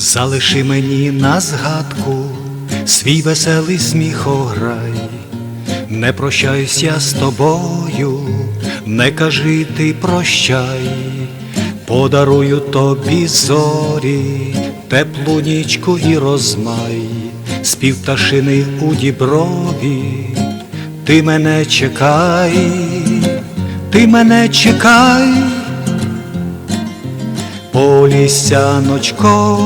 залиши мені на згадку свій веселий сміхограй, не прощаюсь я з тобою, не кажи ти прощай, подарую тобі зорі, теплу нічку і розмай, спів пташини у діброві, ти мене чекай, ти мене чекай. Полісяночко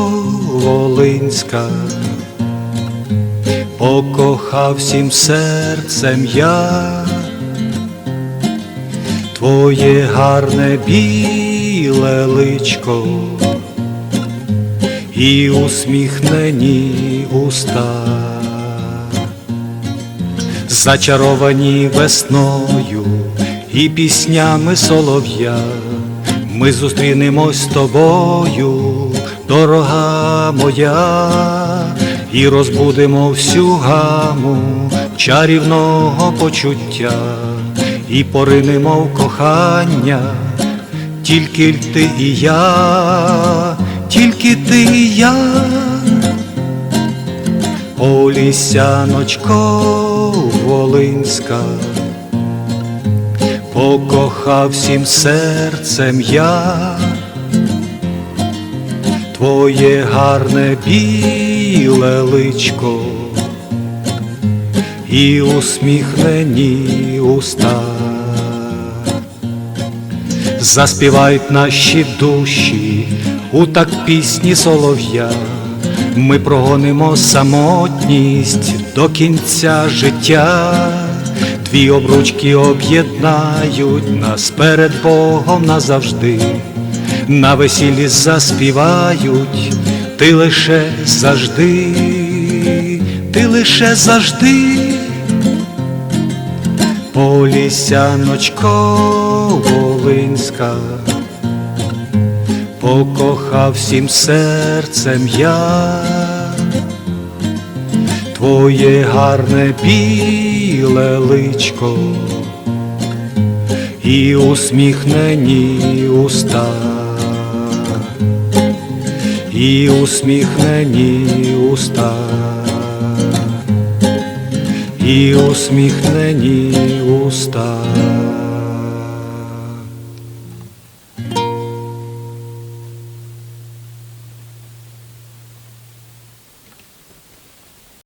Волинська, покохав всім серцем я, твоє гарне біле личко. І усміхнені уста, зачаровані весною і піснями солов'я. Ми зустрінемось з тобою, дорога моя, і розбудемо всю гаму чарівного почуття, і поринемо в кохання, тільки ти і я, тільки ти і я, Полісяночко Волинська покохав всім серцем я, твоє гарне біле личко і усміхнені уста, заспівають наші душі у так пісні солов'я. Ми прогонимо самотність до кінця життя. Дві обручки об'єднають нас перед Богом назавжди, на весіллі заспівають, ти лише завжди, ти лише завжди, Полісяночко Волинська, покохав всім серцем я твоє гарне біле личко і усміхнені уста, і усміхнені уста, і усміхнені уста.